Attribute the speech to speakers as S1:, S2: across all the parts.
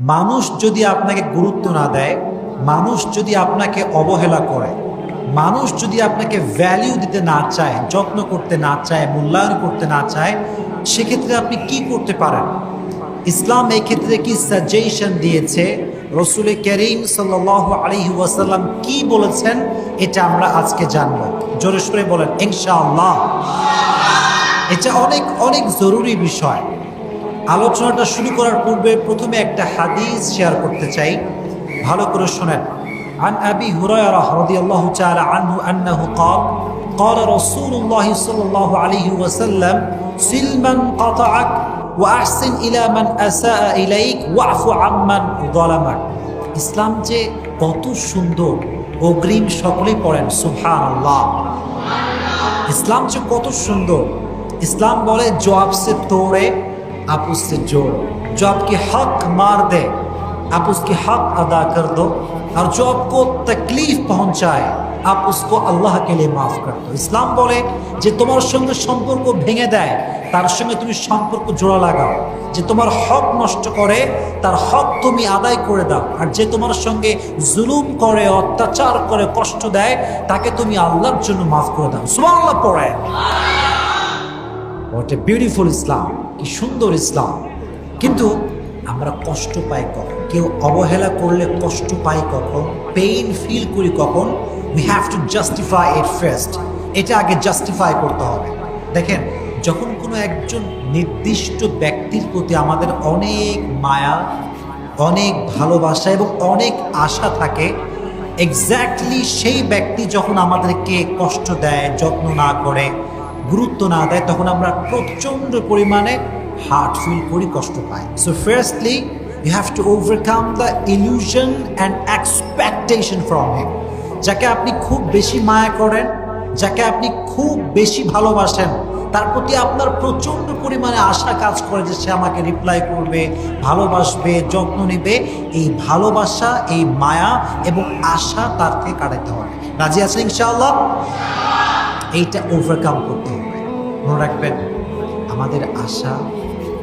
S1: মানুষ যদি আপনাকে গুরুত্ব না দেয়, মানুষ যদি আপনাকে অবহেলা করে, মানুষ যদি আপনাকে ভ্যালিউ দিতে না চায়, যত্ন করতে না চায়, মূল্যায়ন করতে না চায়, সেক্ষেত্রে আপনি কি করতে পারেন? ইসলাম এই ক্ষেত্রে কি সাজেশন দিয়েছে? রসুল করিম সাল আলহি ওয়াসাল্লাম কি বলেছেন? এটা আমরা আজকে জানব। জোরে সোরে বলেন, ইনশাআল্লাহ। এটা অনেক অনেক জরুরি বিষয়। আলোচনাটা শুরু করার পূর্বে প্রথমে একটা হাদিস শেয়ার করতে চাই ভালো করে শোনেন عن أبي هريرة رضي الله تعالى عنه أنه قال قال رسول الله صلى الله عليه وسلم سل من قطعك وأحسن إلى من أساء إليك واعف عمن ظلمك إسلام جي قطو شندو অগ্রিম সকলেই পড়েন سبحان الله إسلام جي قطو شندو إسلام بولي جواب সে তোরে आप उससे जोड़ो जो आपके हक मार दे आप उसके हक अदा कर दो और जो आपको तकलीफ पहुंचाए आप उसको আল্লাহ के लिए মাফ कर दो ইসলাম বলে যে তোমার সঙ্গে সম্পর্ক ভেঙে দেয় তার সঙ্গে তুমি সম্পর্ক জোড়া লাগাও যে তোমার হক নষ্ট করে তার হক তুমি আদায় করে দাও আর যে তোমার সঙ্গে জুলুম করে অত্যাচার করে কষ্ট দেয় তাকে তুমি আল্লাহর জন্য মাফ করে দাও সুবহানাল্লাহ পড়ে হোয়াট এ বিউটিফুল ইসলাম কি সুন্দর ইসলাম। কিন্তু আমরা কষ্ট পাই কখন? কেউ অবহেলা করলে কষ্ট পাই কখন? পেইন ফিল করি কখন? We have to justify it first এটা আগে জাস্টিফাই করতে হবে। দেখেন, যখন কোনো একজন নির্দিষ্ট ব্যক্তির প্রতি আমাদের অনেক মায়া, অনেক ভালোবাসা এবং অনেক আশা থাকে এক্স্যাক্টলি সেই ব্যক্তি যখন আমাদেরকে কষ্ট দেয়, যত্ন না করে গুরুত্ব না দেয়, তখন আমরা প্রচণ্ড পরিমাণে হার্ট ফিল করি, কষ্ট পাই। So firstly you have to overcome the illusion and expectation from him যাকে আপনি খুব বেশি মায়া করেন, যাকে আপনি খুব বেশি ভালোবাসেন, তার প্রতি আপনার প্রচণ্ড পরিমাণে আশা কাজ করে যে সে আমাকে রিপ্লাই করবে, ভালোবাসবে, যত্ন নেবে। এই ভালোবাসা, এই মায়া এবং আশা তার থেকে কাটাতে হবে। রাজি আছেন ইনশাআল্লাহ? এইটা ওভারকাম করতে হবে। মনে রাখবেন, আমাদের আশা,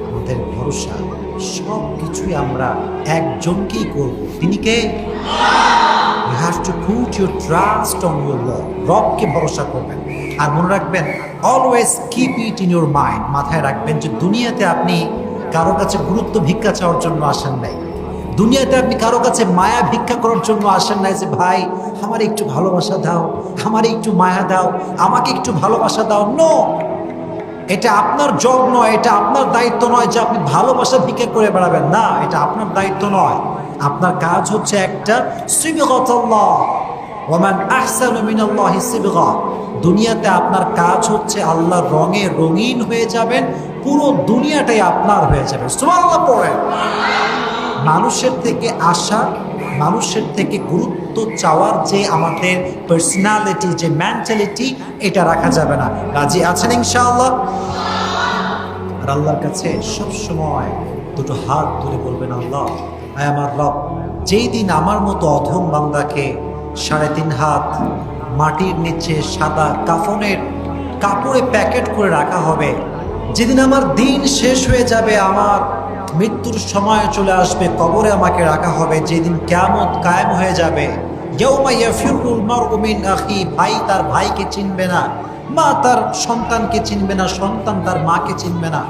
S1: আমাদের ভরসা, সব কিছুই আমরা একজনকেই করব। তিনি কে? You your trust on your রবকে ভরসা করবেন। আর মনে রাখবেন always keep it in your mind মাথায় রাখবেন যে দুনিয়াতে আপনি কারও কাছে গুরুত্ব ভিক্ষা চাওয়ার জন্য আসেন নাই। দুনিয়াতে আপনি কারও কাছে মায়া ভিক্ষা করার জন্য আসেন নাই যে, ভাই, আমার একটু ভালোবাসা দাও, আমার একটু মায়া দাও, আমাকে একটু ভালোবাসা দাও। নো এটা আপনার জব নয়, এটা আপনার দায়িত্ব নয় যে আপনি ভালোবাসা ভিক্ষা করে বেড়াবেন। না, এটা আপনার দায়িত্ব নয়। আপনার কাজ হচ্ছে একটা সিবগতাল্লাহ। দুনিয়াতে আপনার কাজ হচ্ছে আল্লাহ রঙে রঙিন হয়ে যাবেন, পুরো দুনিয়াটাই আপনার হয়ে যাবে। মানুষের থেকে আশা মানুষের থেকে গুরুত্ব চাওয়ার যে আমাদের পার্সোনালিটি যে মেন্টালিটি এটা রাখা যাবে না। রাজি আছেন ইনশাআল্লাহ? আর আল্লাহর কাছে সব সময় দুটো হাত ধরে বলবেন, আল্লাহ, আয় আমার রব, যেই দিন আমার মতো অধম বান্দাকে সাড়ে তিন হাত মাটির নিচে সাদা কাফনের কাপড়ে প্যাকেট করে রাখা হবে, যেদিন আমার দিন শেষ হয়ে যাবে, আমার মৃত্যুর সময় চলে আসবে কবরে আমাকে রাখা হবে যেদিন কেয়ামত কায়েম হয়ে যাবে ইয়াউমা ইয়াফিরুল মারউ মিন আখি ভাই তার ভাইকে চিনবে না মা তার সন্তানকে চিনবে না সন্তান তার মাকে চিনবে না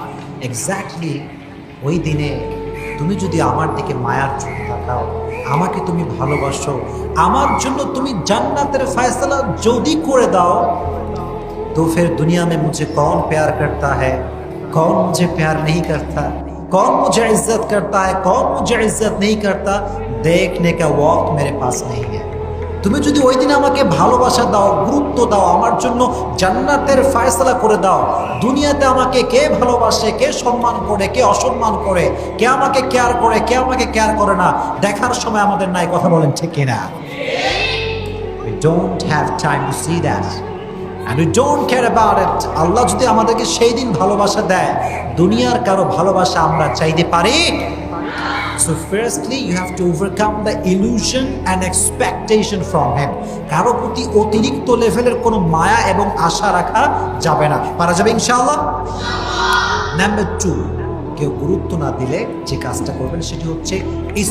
S1: এক্স্যাক্টলি ওই দিনে তুমি যদি আমার দিকে মায়ার চোখ তাকাও আমাকে তুমি ভালোবাসো আমার জন্য তুমি জান্নাতের ফয়সালা যদি করে দাও तो फिर दुनिया में मुझे कौन प्यार करता है कौन मुझे प्यार नहीं करता कौन मुझे इज्जत करता है कौन मुझे इज्जत नहीं करता देखने का वक्त मेरे पास नहीं है তুমি যদি ওই দিন আমাকে ভালোবাসা দাও গুরুত্ব দাও আমার জন্য জান্নাতের ফায়সালা করে দাও দুনিয়াতে আমাকে কে ভালোবাসে কে সম্মান করে কে অসম্মান করে কে আমাকে কেয়ার করে কে আমাকে কেয়ার করে না দেখার সময় আমাদের নাই কথা বলেন ঠিক কিনা We don't have time to see that. And we don't care about it Allah যদি আমাদেরকে সেই দিন ভালোবাসা দেয়, দুনিয়ার কারও ভালোবাসা আমরা চাইতে পারি? So firstly you have to overcome the illusion and expectation from him. কারও প্রতি অতিরিক্ত লেভেলের কোনো মায়া এবং আশা রাখা যাবে না। পারা যাবে ইনশাআল্লাহ? নাম্বার টু কেউ গুরুত্ব না দিলে যে কাজটা করবেন সেটি হচ্ছে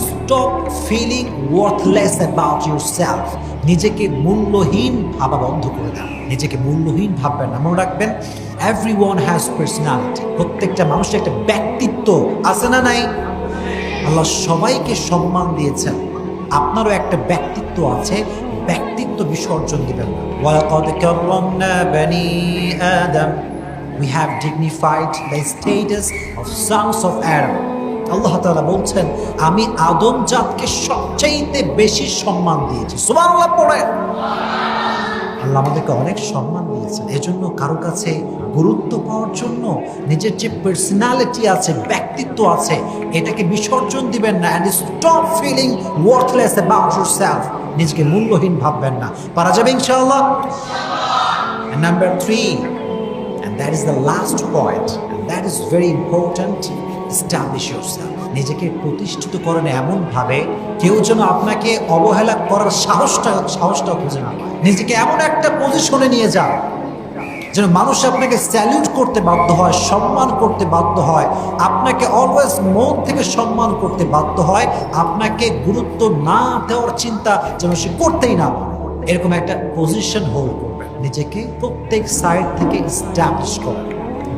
S1: stop feeling worthless about your self নিজেকে মূল্যহীন ভাবা বন্ধ করে দেন নিজেকে মূল্যহীন ভাববেন না। মনে রাখবেন এভরি ওয়ান হ্যাজ পার্সোনালিটি প্রত্যেকটা মানুষের একটা ব্যক্তিত্ব আছে না নাই? আল্লাহ সবাইকে সম্মান দিয়েছেন। আপনারও একটা ব্যক্তিত্ব আছে। ব্যক্তিত্ব বিসর্জন দিবেন না। ওয়ালাকাদ কাররামনা বনি আদম। We have dignified the status of sons of Adam. আল্লাহ তাআলা বলছেন, আমি আদম জাতকে সবচাইতে বেশি সম্মান দিয়েছি। সুবহানাল্লাহ পড়েন। আল্লাহ আমাদেরকে অনেক সম্মান দিয়েছেন। এজন্য কারও কাছে গুরুত্ব পাওয়ার জন্য নিজের যে পার্সোনালিটি আছে, ব্যক্তিত্ব আছে, এটাকে বিসর্জন দিবেন না and stop feeling worthless about your self নিজেকে মূল্যহীন ভাববেন না। পারা যাবে ইনশাআল্লাহ? Number three that is the last point that is very important self নিজেকে প্রতিষ্ঠিত করেন এমনভাবে কেউ যেন আপনাকে অবহেলা করার সাহসটা সাহসটা খুঁজে না নিজেকে এমন একটা পজিশনে নিয়ে যান যেন মানুষ আপনাকে স্যালিউট করতে বাধ্য হয়, সম্মান করতে বাধ্য হয়। আপনাকে অলওয়েজ মন থেকে সম্মান করতে বাধ্য হয়। আপনাকে গুরুত্ব না দেওয়ার চিন্তা যেন সে করতেই না এরকম একটা পজিশন হোল্ড নিজেকে প্রত্যেক সাইড থেকে স্ট্যাবলিশ করেন।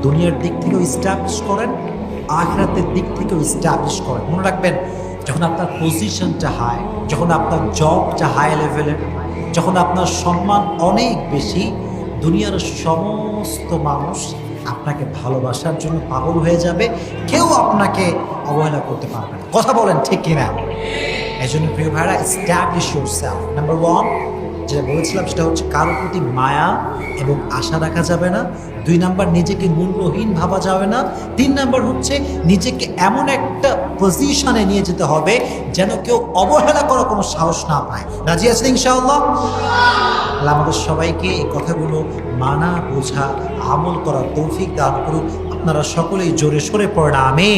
S1: দুনিয়ার দিক থেকেও স্ট্যাবলিশ করেন, আখরাতের দিক থেকেও স্ট্যাবলিশ করেন। মনে রাখবেন, যখন আপনার পজিশনটা হাই যখন আপনার জবটা হাই লেভেলের যখন আপনার সম্মান অনেক বেশি, দুনিয়ার সমস্ত মানুষ আপনাকে ভালোবাসার জন্য পাগল হয়ে যাবে। কেউ আপনাকে অবহেলা করতে পারবে না। কথা বলেন ঠিক কিনা? এই জন্য প্রিয় ভাইরা establish your self number one যেটা বলেছিলাম সেটা হচ্ছে কারোর প্রতি মায়া এবং আশা রাখা যাবে না। দুই নাম্বার, নিজেকে মূল্যহীন ভাবা যাবে না। তিন নাম্বার হচ্ছে নিজেকে এমন একটা পজিশনে নিয়ে যেতে হবে যেন কেউ অবহেলা করার কোনো সাহস না পায়। রাজি আছেন ইনশাআল্লাহ? আল্লাহ আমাদের সবাইকে এই কথাগুলো মানা, বোঝা, আমল করার তৌফিক দান করুক আপনারা সকলেই জোরে সরে পড়েন আমি